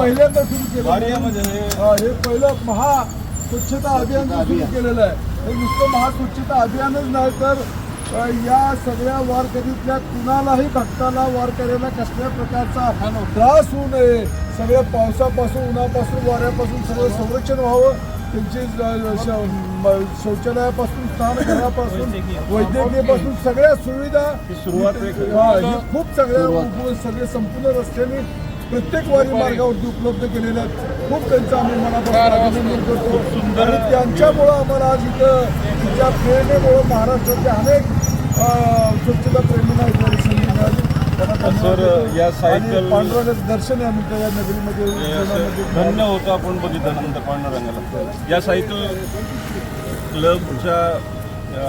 पहिल्यांदा सुरू केलं हे- पहिलं महा स्वच्छता अभियान सुरू केलेलं आहे. हे नुसतं महा स्वच्छता अभियानच नाही तर या सगळ्या वारकरीतल्या कुणालाही भक्ताला वारकऱ्याला कसल्या प्रकारचा त्रास होऊ नये. सगळं पावसापासून उन्हापासून वाऱ्यापासून सगळं संरक्षण व्हावं. त्यांची शौचालयापासून स्नानघरापासून वैद्यकीयपासून सगळ्या सुविधा सुरुवात खूप सगळ्या सगळे संपूर्ण रस्त्याने प्रत्येक वारी मार्गावरती उपलब्ध केलेल्या खूप त्यांचं आम्ही मनापासून अभिनंदन करतो. सुंदर. आणि त्यांच्यामुळं आम्हाला आज इथं तिच्या प्रेरणेमुळं महाराष्ट्रातल्या अनेक स्वच्छता प्रेमींना इथं संधी मिळाली सर. या सायकल- आणि पांडुरंगाचं दर्शन आहे आम्ही या नगरीमध्ये धन्य होतं आपण बघितल्यानंतर पांडुरंगाला. या सायकल क्लबच्या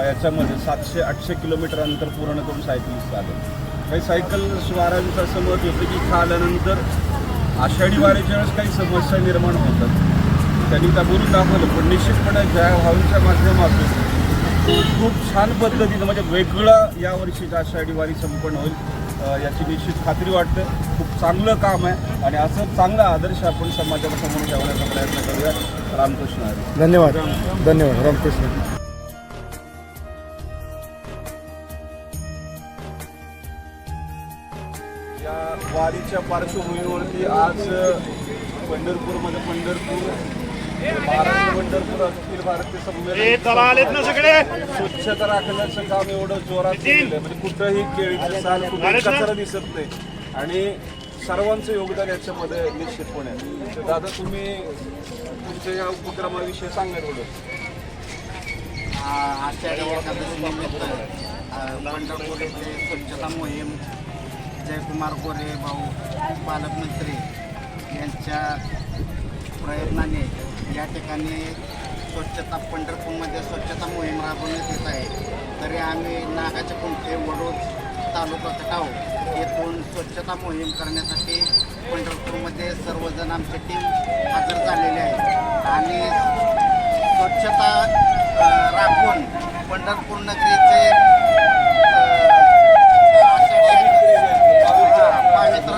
याच्यामध्ये सातशे आठशे किलोमीटर अंतर पूर्ण करून सायकलिस्ट आले. काही सायकल स्वारांचं असं मत होतं की इथं आल्यानंतर आषाढी वारीच्या वेळेस काही समस्या निर्माण होतात. त्यांनी त्या बोलून दाखवलं पण निश्चितपणे ज्या भावांच्या माध्यमातून खूप छान पद्धतीनं म्हणजे वेगळं यावर्षीची आषाढी वारी संपन्न होईल याची निश्चित खात्री वाटते. खूप चांगलं काम आहे आणि असं चांगला आदर्श आपण समाजासमोर ठेवण्याचा प्रयत्न करूया. रामकृष्ण. धन्यवाद. धन्यवाद. रामकृष्ण. या वारीच्या पार्श्वभूमीवरती आज पंढरपूरमध्ये पंढरपूर महाराष्ट्र पंढरपूर अखिल भारतीय संमेलन. स्वच्छता राखण्याचं काम एवढं जोरात केलेलं म्हणजे कुठंही केळीचं साल कुठेही कचरा दिसत नाही. आणि सर्वांचं योगदान याच्यामध्ये निश्चितपणे आहे. तर दादा तुम्ही तुमच्या या उपक्रमाविषयी सांगा थोडं आषाढी एकादशी निमित्त अ, पंढरपूर येथे स्वच्छता मोहीम जयकुमार गोरे भाऊ पालकमंत्री यांच्या प्रयत्नाने या ठिकाणी स्वच्छता पंढरपूरमध्ये स्वच्छता मोहीम राबवण्यात येत आहे. तरी आम्ही नागाच्या कुंठे वडोद तालुका खटाव येथून स्वच्छता मोहीम करण्यासाठी पंढरपूरमध्ये सर्वजण आमची टीम हजर झालेली आहे. आणि स्वच्छता राखून पंढरपूर नगरीचे अ, आषाढी हा, पवित्र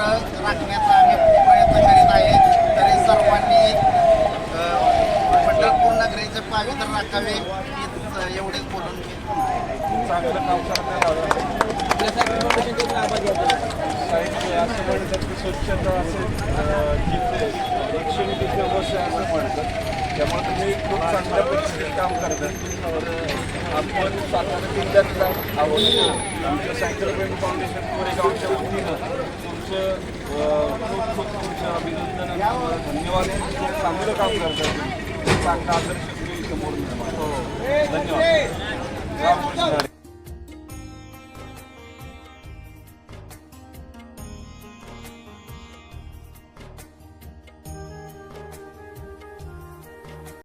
राखण्याचा आम्ही प्रयत्न करीत आहे तरी सर्वांनी अ, पंढरपूर नगरीचे पवित्र राखावे हीच एवढेच बोलून. मी चांगलं काम करताय स्वच्छता असेल जिथे तिथे असं म्हणतात त्यामुळे तुम्ही खूप चांगल्या पद्धतीने काम करतात आपण सातारा जिल्ह्यातला आमच्या सायकल फाउंडेशन कोरेगावच्या वतीनं तुमचं खूप खूप तुमचं अभिनंदन. धन्यवाद चांगलं काम करताय तुम्ही. आदर्श तुम्ही समोर निर्माण हो हो. धन्यवाद.